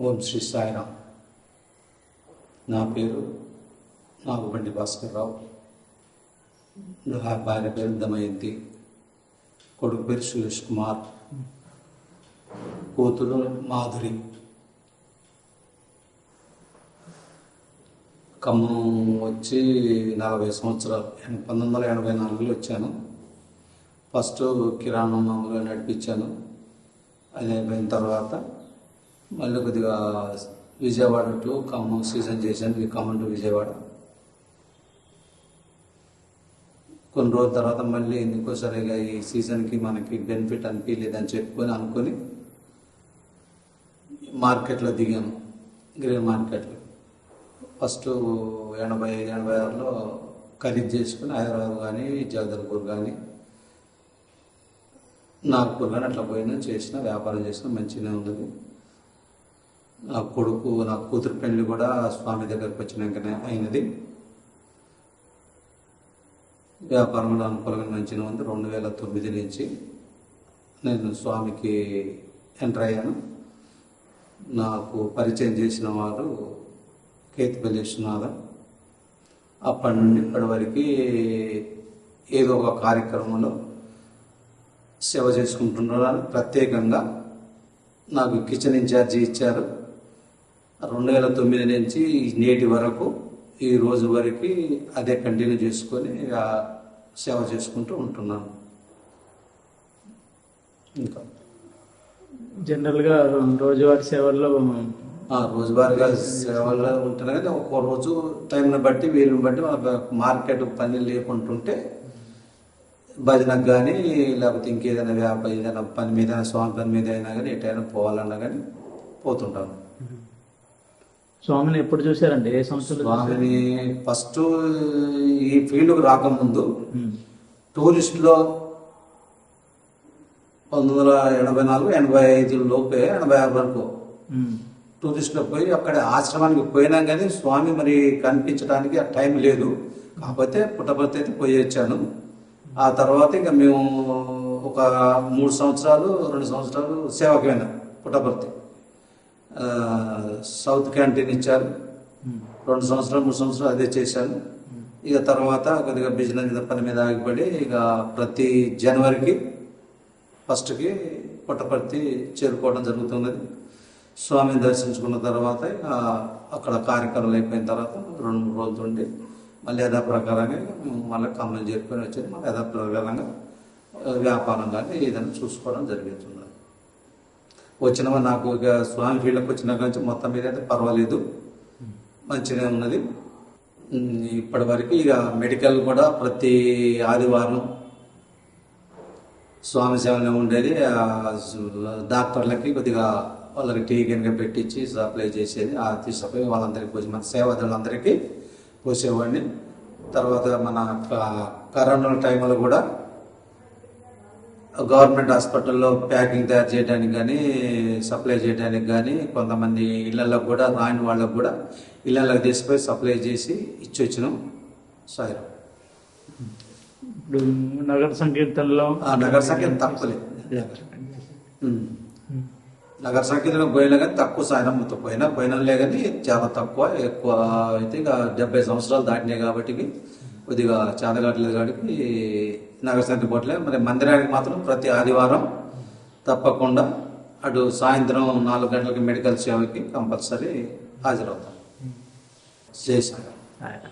ఓం శ్రీ సాయిరామ్. నా పేరు నాగుబండి భాస్కర్రావు. నా భార్య పేరు దమయంతి కొడుకు పేరు సురేష్ కుమార్. కూతురు మాధురి. ఖమ్మం వచ్చి నలభై సంవత్సరాలు పంతొమ్మిది వందల ఎనభై నాలుగులో వచ్చాను. ఫస్ట్ కిరాణం మామూలుగా నడిపించాను. అది అయిపోయిన తర్వాత మళ్ళీ కొద్దిగా విజయవాడ టు ఖమ్మం సీజన్ చేశాను ఈ ఖమ్మం టు విజయవాడ. కొన్ని రోజుల తర్వాత మళ్ళీ ఎందుకో సరిగా ఈ సీజన్కి మనకి బెనిఫిట్ అనిపించలేదని చెప్పుకొని అనుకొని మార్కెట్లో దిగాను గ్రీన్ మార్కెట్లో. ఫస్ట్ ఎనభై ఐదు ఎనభై ఆరులో ఖరీదు చేసుకుని హైదరాబాద్ కానీ జగదల్పూర్ కానీ నాగ్పూర్ కానీ అట్లా పోయినా చేసిన వ్యాపారం చేసిన మంచిగానే ఉన్నది. నా కొడుకు నా కూతురు పెళ్ళి కూడా స్వామి దగ్గరకు వచ్చినాకనే అయినది. వ్యాపారంలో అనుకూలంగా మంచిగా ఉంది రెండు వేల తొమ్మిది నుంచి నేను స్వామికి ఎంటర్ అయ్యాను. నాకు పరిచయం చేసిన వారు కేతిపల్లి విశ్వనాథ అప్పటి నుండి ఇప్పటి వరకు ఏదో ఒక కార్యక్రమంలో సేవ చేసుకుంటున్నారు ప్రత్యేకంగా నాకు కిచెన్ ఇన్ఛార్జి ఇచ్చారు. రెండు వేల తొమ్మిది నుంచి నేటి వరకు ఈ రోజు వరకు అదే కంటిన్యూ చేసుకొని సేవ చేసుకుంటూ ఉంటున్నాను. ఇంకా. జనరల్గా రోజువారీ సేవల్లో రోజువారీగా సేవల్లో ఉంటున్నాయి కానీ ఒక్కో రోజు టైంని బట్టి వీలుని బట్టి మార్కెట్ పని లేకుంటుంటే భజనకు కానీ లేకపోతే ఇంకేదైనా వ్యాపారం ఏదైనా పని మీద స్వామి పని మీద అయినా కానీ ఎటైనా పోవాలన్నా కానీ పోతుంటాను. స్వామిని ఎప్పుడు చూశారండి? ఏ సంవత్సరం స్వామిని ఫస్ట్ ఈ ఫీల్డ్కి రాకముందు టూరిస్ట్లో పంతొమ్మిది వందల ఎనభై నాలుగు ఎనభై ఐదు లోపే ఎనభై ఆరు వరకు టూరిస్ట్లో పోయి అక్కడ ఆశ్రమానికి పోయినాం కానీ స్వామి మరి కనిపించడానికి ఆ టైం లేదు. కాకపోతే పుట్టపర్తి అయితే పోయి వచ్చాను. ఆ తర్వాత ఇక మేము ఒక మూడు సంవత్సరాలు రెండు సంవత్సరాలు సేవకి పోయినాం పుట్టపర్తి. సౌత్ క్యాంటీన్ ఇచ్చారు. రెండు సంవత్సరాలు మూడు సంవత్సరాలు అదే చేశాను ఇక తర్వాత కొద్దిగా బిజినెస్ మీద పని మీద ఆగిపడి ఇక ప్రతి జనవరికి ఫస్ట్కి పుట్టపర్తి చేరుకోవడం జరుగుతున్నది స్వామిని దర్శించుకున్న తర్వాత ఇక అక్కడ కార్యక్రమాలు అయిపోయిన తర్వాత రెండు మూడు రోజులు ఉండి మళ్ళీ యథా ప్రకారంగా మేము మళ్ళీ ఖమ్మం చేరుకొని వచ్చేది మళ్ళీ యథా ప్రకారంగా వ్యాపారం కానీ ఏదైనా చూసుకోవడం జరుగుతుంది. వచ్చినవా? నాకు ఇక స్వామి ఫీల్డ్కి వచ్చిన నుంచి మొత్తం మీద అయితే పర్వాలేదు. మంచిగా ఉన్నది. ఇప్పటి వరకు ఇక మెడికల్ కూడా ప్రతి ఆదివారం స్వామి సేవలో ఉండేది. డాక్టర్లకి కొద్దిగా వాళ్ళకి టీ కనుక పెట్టించి సప్లై చేసేది. ఆ తీసుకుపోయి వాళ్ళందరికీ పోసి మన సేవకులందరికీ పోసేవాడిని. తర్వాత మన కరోనా టైంలో కూడా గవర్నమెంట్ హాస్పిటల్లో ప్యాకింగ్ తయారు చేయడానికి కానీ సప్లై చేయడానికి కానీ కొంతమంది ఇళ్ళల్లో కూడా రాని వాళ్ళకు కూడా ఇళ్ళకి తీసుకుపోయి సప్లై చేసి ఇచ్చి వచ్చినాం సాయిరాం. ఇప్పుడు నగర సంకీర్తనలో ఆ నగర సంఖ్య తక్కువలే. నగర సంఖ్యలో పోయినా కానీ తక్కువ సాయనమ్మతో పోయినా పోయినలే కానీ చాలా తక్కువ ఎక్కువ అయితే ఇక డెబ్బై సంవత్సరాలు దాటినాయి కాబట్టి కొద్దిగా చాదగట్లేదు కాబట్టి నాగశాంతి పోట్లే. మరి మందిరానికి మాత్రం ప్రతి ఆదివారం తప్పకుండా అటు సాయంత్రం నాలుగు గంటలకి మెడికల్ సేవకి కంపల్సరీ హాజరవుతాం. చేశాను ఆయన